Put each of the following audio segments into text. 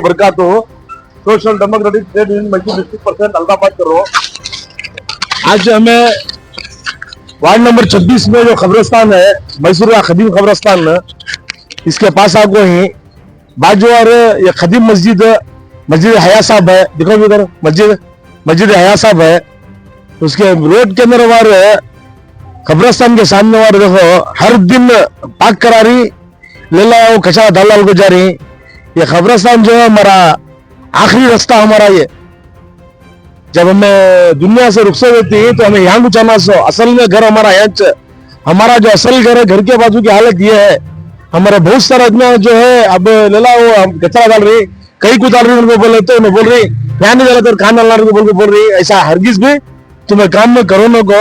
बरकातहू social democratic trade union multi district हूँ। आज हमें वार्ड नंबर 26 में जो है, मैसूर का इसके पास ही। बाजू और ये मस्जिद मस्जिद हया साहब है देखो इधर, मस्जिद मस्जिद हया साहब है। उसके रोड के अंदर हमारे खबरस्तान के सामने वाले देखो, हर दिन पाक करारी ले ला वो कचरा डाला को जा रही ये खबरस्तान जो है हमारा आखिरी रास्ता हमारा ये। जब हमें दुनिया से रुखसत होती तो हमें यहाँ आना सो असल में घर हमारा यहाँ हमारा जो असल घर है, घर के बाजू की हालत ये है। हमारे बहुत सारे आदमी जो है, अब लेला वो हम कचरा डाल रही, कहीं कुछ डाल रही, उनको बोल तो उन्हें बोल रही, यहाँ नहीं डाला तो खाना डाल रही बोल के बोल रही, ऐसा हरगिज भी तुम्हें काम में करो को।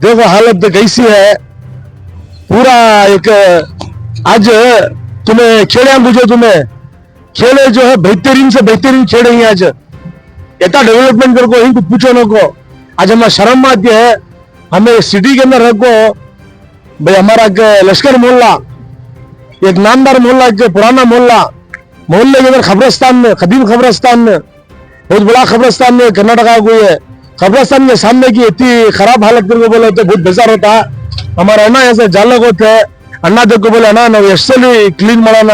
देखो हालत कैसी है। पूरा एक, आज तुम्हें खेड़े बुझो तुम्हें। खेड़े जो है बेहतरीन से बेहतरीन खेड़े हैं आज इतना डेवलपमेंट कर को इनको पूछो ना को आज हमें शर्म आती है हमें सिटी के अंदर रखो भाई हमारा एक लश्कर मोहल्ला एक नामदार मोहल्ला एक पुराना मोहल्ला मोहल्ले के अंदर खबरस्तान में खदीम खबरस्तान में बहुत बड़ा खबरस्तान में कर्नाटका को है खबरस्तान के सामने की इतनी खराब हालत करके बोले तो बहुत बेजार होता हमारा ಅಣ್ಣ ऐसे ಜಾಲಕ್ ಹೋಗುತ್ತೆ ಅಣ್ಣ ದಕ್ಕು ಬೋಲೆ ಅಣ್ಣ ನಾವು ಎಷ್ಟು ಸಲ ಕ್ಲೀನ್ ಮಾಡೋಣ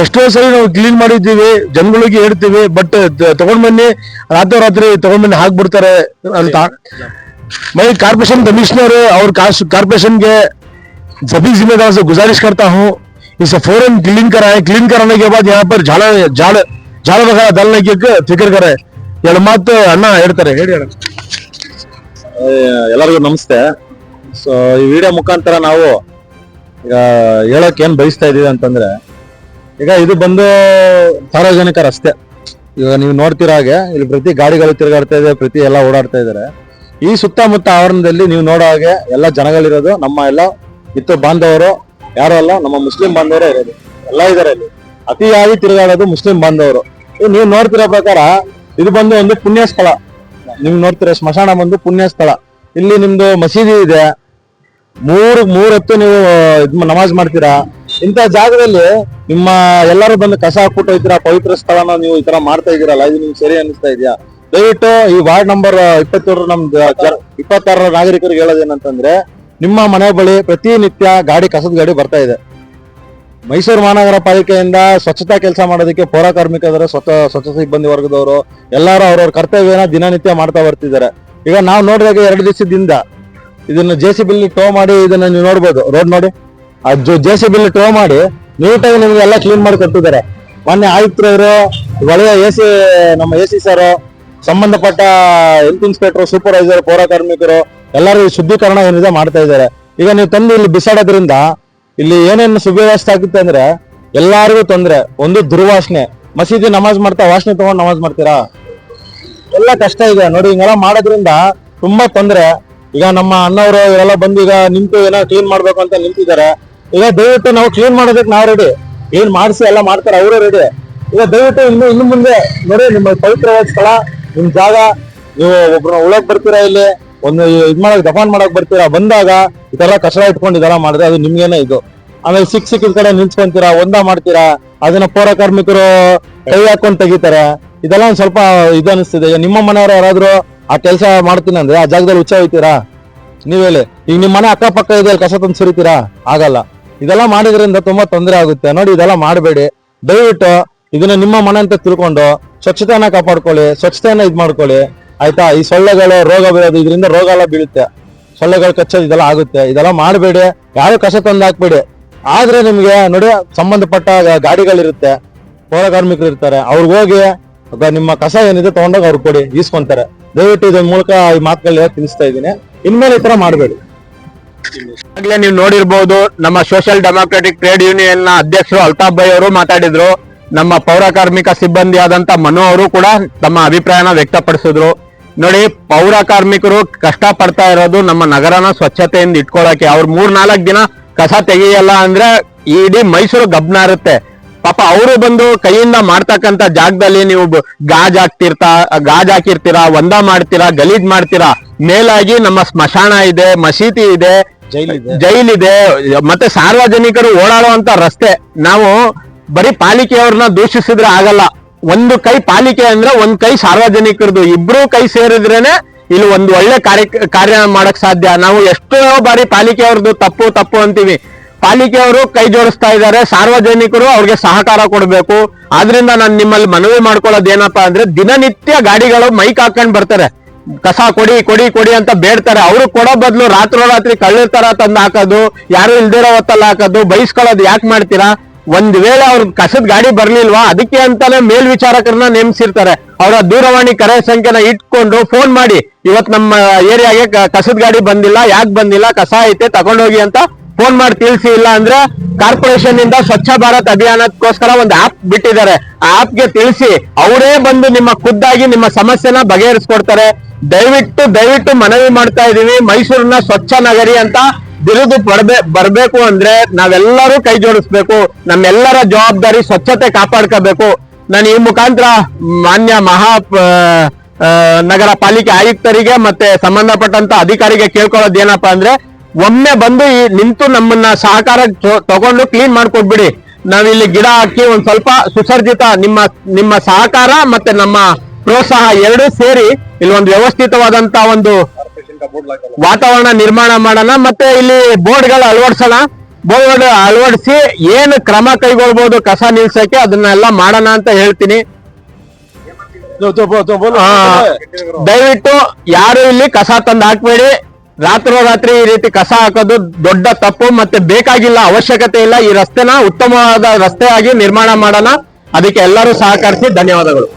ಎಷ್ಟೋ ಸಲ ನಾವು ಕ್ಲೀನ್ ಮಾಡಿದ್ದೀವಿ ಜನಗಳಿಗೆ ಹೇಳ್ತೀವಿ ಬಟ್ ತಗೊಂಡ್ ಬನ್ನಿ ರಾತ್ರಿ ರಾತ್ರಿ ತಗೊಂಡ್ ಬನ್ನಿ ಹಾಕ್ಬಿಡ್ತಾರೆ ಅಂತ मैं कारपोरेशन कमिश्नर और कारपोरेशन के सभी जिम्मेदार से गुजारिश करता हूँ इसे फौरन क्लीन कराए क्लीन कराने के बाद यहाँ पर झाड़ झाड़ झाड़ वगैरह डालने की एक फिक्र करे ಎರಡು ಮಾತು ಅಣ್ಣ ಹೇಳ್ತಾರೆ ಹೇಳಿ ಅಣ್ಣ ಎಲ್ಲರಿಗೂ ನಮಸ್ತೆ ಸೊ ಈ ವಿಡಿಯೋ ಮುಖಾಂತರ ನಾವು ಈಗ ಹೇಳಕ್ ಏನ್ ಬಯಸ್ತಾ ಇದೀವಿ ಅಂತಂದ್ರೆ ಈಗ ಇದು ಬಂದು ಸಾರ್ವಜನಿಕ ರಸ್ತೆ. ಈಗ ನೀವು ನೋಡ್ತಿರೋ ಹಾಗೆ ಇಲ್ಲಿ ಪ್ರತಿ ಗಾಡಿಗಳು ತಿರುಗಾಡ್ತಾ ಇದೆ, ಪ್ರತಿ ಎಲ್ಲ ಓಡಾಡ್ತಾ ಇದ್ದಾರೆ. ಈ ಸುತ್ತಮುತ್ತ ಆವರಣದಲ್ಲಿ ನೀವು ನೋಡೋ ಹಾಗೆ ಎಲ್ಲ ಜನಗಳಿರೋದು, ನಮ್ಮ ಎಲ್ಲ ಇತ್ತು ಬಾಂಧವರು, ಯಾರು ಅಲ್ಲ, ನಮ್ಮ ಮುಸ್ಲಿಂ ಬಾಂಧವರೇ ಇರೋದು. ಎಲ್ಲ ಇದಾರೆ ಇಲ್ಲಿ. ಅತಿಯಾಗಿ ತಿರುಗಾಡೋದು ಮುಸ್ಲಿಂ ಬಾಂಧವರು. ನೀವು ನೋಡ್ತಿರೋ ಪ್ರಕಾರ ಇದು ಬಂದು ಒಂದು ಪುಣ್ಯ ಸ್ಥಳ ನೀವು ನೋಡ್ತಿರೋ ಸ್ಮಶಾನ ಬಂದು ಪುಣ್ಯ ಸ್ಥಳ ಇಲ್ಲಿ ನಿಮ್ದು ಮಸೀದಿ ಇದೆ. ಮೂರು ಮೂರ್ ಹೊತ್ತು ನೀವು ನಮಾಜ್ ಮಾಡ್ತೀರಾ ಇಂಥ ಜಾಗದಲ್ಲಿ ನಿಮ್ಮ ಎಲ್ಲರೂ ಬಂದು ಕಸ ಹಾಕ್ಬಿಟ್ಟು ಹೋಗ್ತೀರಾ ಪವಿತ್ರ ಸ್ಥಳನ ನೀವು ಈ ತರ ಮಾಡ್ತಾ ಇದೀರಲ್ಲ ಇದು ನಿಮ್ಗೆ ಸರಿ ಅನಿಸ್ತಾ ಇದೆಯಾ? ದಯವಿಟ್ಟು ಈ ವಾರ್ಡ್ ನಂಬರ್ ಇಪ್ಪತ್ತೇಳರ ನಮ್ ಇಪ್ಪತ್ತಾರರ ನಾಗರಿಕರಿಗೆ ಹೇಳೋದೇನಂತಂದ್ರೆ, ನಿಮ್ಮ ಮನೆ ಬಳಿ ಪ್ರತಿನಿತ್ಯ ಗಾಡಿ, ಕಸದ ಗಾಡಿ ಬರ್ತಾ ಇದೆ. ಮೈಸೂರು ಮಹಾನಗರ ಪಾಲಿಕೆಯಿಂದ ಸ್ವಚ್ಛತಾ ಕೆಲಸ ಮಾಡೋದಕ್ಕೆ ಪೌರ ಕಾರ್ಮಿಕರು ಸ್ವಚ್ಛ ಸ್ವಚ್ಛ ಸಿಬ್ಬಂದಿ ವರ್ಗದವರು, ಎಲ್ಲರೂ ಅವ್ರವ್ರ ಕರ್ತವ್ಯನ ದಿನನಿತ್ಯ ಮಾಡ್ತಾ ಬರ್ತಿದ್ದಾರೆ. ಈಗ ನಾವು ನೋಡಿದಾಗ ಎರಡು ದಿವಸದಿಂದ ಇದನ್ನ ಜೆ ಸಿ ಬಿಲ್ ಟೋ ಮಾಡಿ ಇದನ್ನ ನೀವು ನೋಡ್ಬೋದು. ರೋಡ್ ನೋಡಿ. ಜೆ ಸಿ ಬಿಲ್ ಟೋ ಮಾಡಿ ನೀಟಾಗಿ ನಿಮ್ಗೆ ಎಲ್ಲ ಕ್ಲೀನ್ ಮಾಡಿ ಕೊಟ್ಟಿದ್ದಾರೆ. ಮೊನ್ನೆ ಆಯುಕ್ತರವರು ಒಳ್ಳೆಯ ಎ ಸಿ ನಮ್ಮ ಎ ಸಿ ಸರ್ ಸಂಬಂಧಪಟ್ಟ ಹೆಲ್ತ್ ಇನ್ಸ್ಪೆಕ್ಟರ್ ಸೂಪರ್ವೈಸರ್ ಪೌರ ಕಾರ್ಮಿಕರು ಎಲ್ಲರೂ ಶುದ್ಧೀಕರಣ ಏನಿದೆ ಮಾಡ್ತಾ ಇದ್ದಾರೆ. ಈಗ ನೀವು ತಂದು ಇಲ್ಲಿ ಬಿಸಾಡೋದ್ರಿಂದ ಇಲ್ಲಿ ಏನೇನು ಸುವ್ಯವಸ್ಥೆ ಆಗುತ್ತೆ ಅಂದ್ರೆ ಎಲ್ಲರಿಗೂ ತೊಂದರೆ. ಒಂದು ದುರ್ವಾಸನೆ. ಮಸೀದಿ ನಮಾಜ್ ಮಾಡ್ತಾ ವಾಸನೆ ತಗೊಂಡು ನಮಾಜ್ ಮಾಡ್ತೀರಾ? ಎಲ್ಲ ಕಷ್ಟ ಇದೆ. ನೋಡಿ, ಹಿಂಗೆಲ್ಲ ಮಾಡೋದ್ರಿಂದ ತುಂಬಾ ತೊಂದರೆ. ಈಗ ನಮ್ಮ ಅಣ್ಣವರು ಇವರೆಲ್ಲ ಬಂದು ಈಗ ನಿಂತು ಏನೋ ಕ್ಲೀನ್ ಮಾಡ್ಬೇಕು ಅಂತ ನಿಂತಿದ್ದಾರೆ. ಈಗ ದಯವಿಟ್ಟು ನಾವು ಕ್ಲೀನ್ ಮಾಡೋದಕ್ಕೆ ನಾವು ರೆಡಿ ಏನ್ ಮಾಡಿಸಿ ಎಲ್ಲ ಮಾಡ್ತಾರೆ ಅವರು ರೆಡಿ ಈಗ ದಯವಿಟ್ಟು ಇನ್ನು ಇನ್ನು ಮುಂದೆ ನೋಡಿ ನಿಮ್ಮ ಪವಿತ್ರವಾದ ಸ್ಥಳ ನಿಮ್ ಜಾಗ. ನೀವು ಒಬ್ರು ಉಳಕ್ ಬರ್ತೀರಾ ಇಲ್ಲಿ? ಒಂದು ಇದ್ ಮಾಡಕ್, ದಫಾನ್ ಮಾಡಕ್ ಬರ್ತೀರಾ? ಬಂದಾಗ ಈ ತರ ಕಚರ ಇಟ್ಕೊಂಡು ಇದೆಲ್ಲ ಮಾಡಿದ್ರೆ ಅದು ನಿಮ್ಗೇನೆ ಇದು. ಆಮೇಲೆ ಸಿಕ್ ಸಿಕ್ಕಿದ ಕಡೆ ನಿಂತ್ಕೊಂತೀರಾ, ಒಂದ ಮಾಡ್ತೀರಾ? ಅದನ್ನ ಪೌರ ಕಾರ್ಮಿಕರು ಕೈ ಹಾಕೊಂಡ್ ತೆಗಿತಾರೆ. ಇದೆಲ್ಲ ಒಂದ್ ಸ್ವಲ್ಪ ಇದು ಅನಿಸ್ತಿದೆ. ನಿಮ್ಮ ಮನೆಯವರು ಯಾರಾದ್ರೂ ಆ ಕೆಲಸ ಮಾಡ್ತೀನಿ ಅಂದ್ರೆ ಆ ಜಾಗದಲ್ಲಿ ಹುಚ್ಚ ಹೋಯ್ತೀರಾ? ನೀವ್ ಹೇಳಿ. ಈಗ ನಿಮ್ ಮನೆ ಅಕ್ಕಪಕ್ಕ ಇದೆ ಕಸ ತಂದು ಸುರಿತೀರಾ? ಆಗಲ್ಲ. ಇದೆಲ್ಲ ಮಾಡಿದ್ರಿಂದ ತುಂಬಾ ತೊಂದರೆ ಆಗುತ್ತೆ. ನೋಡಿ, ಇದೆಲ್ಲ ಮಾಡಬೇಡಿ. ದಯವಿಟ್ಟು ಇದನ್ನ ನಿಮ್ಮ ಮನೆ ಅಂತ ತಿಳ್ಕೊಂಡು ಸ್ವಚ್ಛತೆಯನ್ನ ಕಾಪಾಡ್ಕೊಳ್ಳಿ, ಸ್ವಚ್ಛತೆಯನ್ನ ಇದ್ ಮಾಡ್ಕೊಳ್ಳಿ. ಆಯ್ತಾ? ಈ ಸೊಳ್ಳೆಗಳು ರೋಗ ಬೀಳೋದು ಇದರಿಂದ ರೋಗ ಎಲ್ಲ ಬೀಳುತ್ತೆ. ಸೊಳ್ಳೆಗಳು ಕಚ್ಚೋದು ಇದೆಲ್ಲ ಆಗುತ್ತೆ. ಇದೆಲ್ಲ ಮಾಡಬೇಡಿ. ಯಾರು ಕಸ ತಂದು ಹಾಕ್ಬೇಡಿ. ಆದ್ರೆ ನಿಮ್ಗೆ ನೋಡಿ, ಸಂಬಂಧಪಟ್ಟ ಗಾಡಿಗಳಿರುತ್ತೆ. ಪೌರ ಕಾರ್ಮಿಕರು ಇರ್ತಾರೆ. ಅವ್ರಿಗೆ ಹೋಗಿ ನಿಮ್ಮ ಕಸ ಏನಿದೆ ತಗೊಂಡೋಗಿ ಅವ್ರು ಕೊಡಿ, ಈಸ್ಕೊಂತಾರೆ. ದಯವಿಟ್ಟು ಇದ್ರ ಮೂಲಕ ಈ ಮಾತುಗಳು ತಿಳಿಸ್ತಾ ಇದ್ದೀನಿ. ಇನ್ಮೇಲೆ ಈ ತರ ಮಾಡಬೇಡಿ. ಆಗ್ಲೇ ನೀವು ನೋಡಿರ್ಬೋದು, ನಮ್ಮ ಸೋಷಿಯಲ್ ಡೆಮಾಕ್ರೆಟಿಕ್ ಟ್ರೇಡ್ ಯೂನಿಯನ್ನ ಅಧ್ಯಕ್ಷರು ಅಲ್ತಾಫ್ ಭಾಯ್ ಅವರು ಮಾತಾಡಿದ್ರು. ನಮ್ಮ ಪೌರ ಕಾರ್ಮಿಕ ಸಿಬ್ಬಂದಿ ಆದಂತ ಮನು ಅವರು ಕೂಡ ತಮ್ಮ ಅಭಿಪ್ರಾಯನ ವ್ಯಕ್ತಪಡಿಸಿದ್ರು. ನೋಡಿ, ಪೌರ ಕಾರ್ಮಿಕರು ಕಷ್ಟ ಪಡ್ತಾ ಇರೋದು ನಮ್ಮ ನಗರನ ಸ್ವಚ್ಛತೆಯಿಂದ ಇಟ್ಕೊಳಕ್ಕೆ ಅವ್ರು ಮೂರ್ ನಾಲ್ಕು ದಿನ ಕಸ ತೆಗಿಯಲ್ಲ ಅಂದ್ರೆ ಇಡೀ ಮೈಸೂರು ಗಬ್ನ ಇರುತ್ತೆ. ಪಾಪ ಅವರು ಬಂದು ಕೈಯಿಂದ ಮಾಡ್ತಕ್ಕಂತ ಜಾಗದಲ್ಲಿ ನೀವು ಗಾಜ್ ಹಾಕ್ತಿರ್ತಾ ಗಾಜ್ ಹಾಕಿರ್ತೀರಾ, ಒಂದ ಮಾಡ್ತೀರಾ, ಗಲೀಜ್ ಮಾಡ್ತೀರಾ ಮೇಲಾಗಿ ನಮ್ಮ ಸ್ಮಶಾನ ಇದೆ ಮಸೀದಿ ಇದೆ ಜೈಲಿದೆ. ಇದೆ ಮತ್ತೆ ಸಾರ್ವಜನಿಕರು ಓಡಾಡುವಂತ ರಸ್ತೆ. ನಾವು ಬರೀ ಪಾಲಿಕೆಯವ್ರನ್ನ ದೂಷಿಸಿದ್ರೆ ಆಗಲ್ಲ. ಒಂದು ಕೈ ಪಾಲಿಕೆ ಅಂದ್ರೆ ಒಂದ್ ಕೈ ಸಾರ್ವಜನಿಕರದು. ಇಬ್ರು ಕೈ ಸೇರಿದ್ರೇನೆ ಇಲ್ಲಿ ಒಂದು ಒಳ್ಳೆ ಕಾರ್ಯ ಕಾರ್ಯ ಮಾಡಕ್ ಸಾಧ್ಯ. ನಾವು ಎಷ್ಟೋ ಬಾರಿ ಪಾಲಿಕೆಯವ್ರದ್ದು ತಪ್ಪು ತಪ್ಪು ಅಂತೀವಿ. ಪಾಲಿಕೆಯವರು ಕೈ ಜೋಡಿಸ್ತಾ ಇದ್ದಾರೆ. ಸಾರ್ವಜನಿಕರು ಅವ್ರಿಗೆ ಸಹಕಾರ ಕೊಡಬೇಕು. ಆದ್ರಿಂದ ನಾನು ನಿಮ್ಮಲ್ಲಿ ಮನವಿ ಮಾಡ್ಕೊಳ್ಳೋದು ಏನಪ್ಪಾ ಅಂದ್ರೆ ದಿನನಿತ್ಯ ಗಾಡಿಗಳು ಮೈಕ್ ಹಾಕೊಂಡ್ ಬರ್ತಾರೆ. ಕಸ ಕೊಡಿ ಕೊಡಿ ಕೊಡಿ ಅಂತ ಬೇಡ್ತಾರೆ. ಅವ್ರು ಕೊಡೋ ಬದಲು ರಾತ್ರೋರಾತ್ರಿ ಕಳ್ಳರ ತರ ತಂದು ಹಾಕೋದು, ಯಾರು ಇಲ್ದಿರೋ ಹೊತ್ತಲ್ಲಿ ಹಾಕೋದು, ಬೈಸ್ಕೊಳ್ಳೋದು ಯಾಕೆ ಮಾಡ್ತೀರಾ? ಒಂದ್ ವೇಳೆ ಅವ್ರ ಕಸದ ಗಾಡಿ ಬರ್ಲಿಲ್ವಾ? ಅದಕ್ಕೆ ಅಂತಾನೆ ಮೇಲ್ವಿಚಾರಕರನ್ನ ನೇಮಿಸಿರ್ತಾರೆ. ಅವರ ದೂರವಾಣಿ ಕರೆ ಸಂಖ್ಯೆನ ಇಟ್ಕೊಂಡು ಫೋನ್ ಮಾಡಿ, ಇವತ್ ನಮ್ಮ ಏರಿಯಾಗೆ ಕಸದ ಗಾಡಿ ಬಂದಿಲ್ಲ, ಯಾಕೆ ಬಂದಿಲ್ಲ, ಕಸ ಐತೆ, ತಗೊಂಡೋಗಿ ಅಂತ ಫೋನ್ ಮಾಡಿ ತಿಳಿಸಿ ಇಲ್ಲ ಅಂದ್ರೆ ಕಾರ್ಪೊರೇಷನ್ ಇಂದ ಸ್ವಚ್ಛ ಭಾರತ್ ಅಭಿಯಾನಕ್ಕೋಸ್ಕರ ಒಂದು ಆಪ್ ಬಿಟ್ಟಿದ್ದಾರೆ. ಆ ಆಪ್ಗೆ ತಿಳಿಸಿ ಅವರೇ ಬಂದು ನಿಮ್ಮ ಖುದ್ದಾಗಿ ನಿಮ್ಮ ಸಮಸ್ಯೆನ ಬಗೆಹರಿಸ್ಕೊಡ್ತಾರೆ. ದಯವಿಟ್ಟು ದಯವಿಟ್ಟು ಮನವಿ ಮಾಡ್ತಾ ಇದೀವಿ ಮೈಸೂರಿನ ಸ್ವಚ್ಛ ನಗರಿ ಅಂತ ಬಿರುದು ಪಡ್ಬೇ, ಬರ್ಬೇಕು ಅಂದ್ರೆ ನಾವೆಲ್ಲರೂ ಕೈ ಜೋಡಿಸ್ಬೇಕು. ನಮ್ಮೆಲ್ಲರ ಜವಾಬ್ದಾರಿ ಸ್ವಚ್ಛತೆ ಕಾಪಾಡ್ಕೋಬೇಕು. ನಾನು ಈ ಮುಖಾಂತರ ಮಾನ್ಯ ಮಹಾ ನಗರ ಪಾಲಿಕೆ ಆಯುಕ್ತರಿಗೆ ಮತ್ತೆ ಸಂಬಂಧಪಟ್ಟಂತ ಅಧಿಕಾರಿಗೆ ಕೇಳ್ಕೊಳ್ಳೋದು ಏನಪ್ಪಾ ಅಂದ್ರೆ ಒಮ್ಮೆ ಬಂದು ನಿಂತು ನಮ್ಮನ್ನ ಸಹಕಾರ ತಗೊಂಡು ಕ್ಲೀನ್ ಮಾಡ್ಕೊಟ್ಬಿಡಿ ನಾವಿಲ್ಲಿ ಗಿಡ ಹಾಕಿ ಒಂದ್ ಸ್ವಲ್ಪ ಸುಸರ್ಜಿತ ನಿಮ್ಮ ನಿಮ್ಮ ಸಹಕಾರ ಮತ್ತೆ ನಮ್ಮ ಪ್ರೋತ್ಸಾಹ ಎರಡೂ ಸೇರಿ ಇಲ್ಲಿ ಒಂದು ವ್ಯವಸ್ಥಿತವಾದಂತ ಒಂದು ವಾತಾವರಣ ನಿರ್ಮಾಣ ಮಾಡೋಣ ಮತ್ತೆ ಇಲ್ಲಿ ಬೋರ್ಡ್ಗಳು ಅಳವಡಿಸೋಣ ಬೋರ್ಡ್ ಅಳವಡಿಸಿ ಏನು ಕ್ರಮ ಕೈಗೊಳ್ಬಹುದು ಕಸ ನಿಲ್ಸಕ್ಕೆ ಅದನ್ನೆಲ್ಲ ಮಾಡೋಣ ಅಂತ ಹೇಳ್ತೀನಿ ದಯವಿಟ್ಟು ಯಾರು ಇಲ್ಲಿ ಕಸ ತಂದು ಹಾಕ್ಬೇಡಿ ರಾತ್ರೋರಾತ್ರಿ ಈ ರೀತಿ ಕಸ ಹಾಕೋದು ದೊಡ್ಡ ತಪ್ಪು ಮತ್ತೆ ಬೇಕಾಗಿಲ್ಲ ಅವಶ್ಯಕತೆ ಇಲ್ಲ ಈ ರಸ್ತೆನ ಉತ್ತಮವಾದ ರಸ್ತೆಯಾಗಿ ನಿರ್ಮಾಣ ಮಾಡೋಣ. ಅದಕ್ಕೆ ಎಲ್ಲರೂ ಸಹಕರಿಸಿ ಧನ್ಯವಾದಗಳು.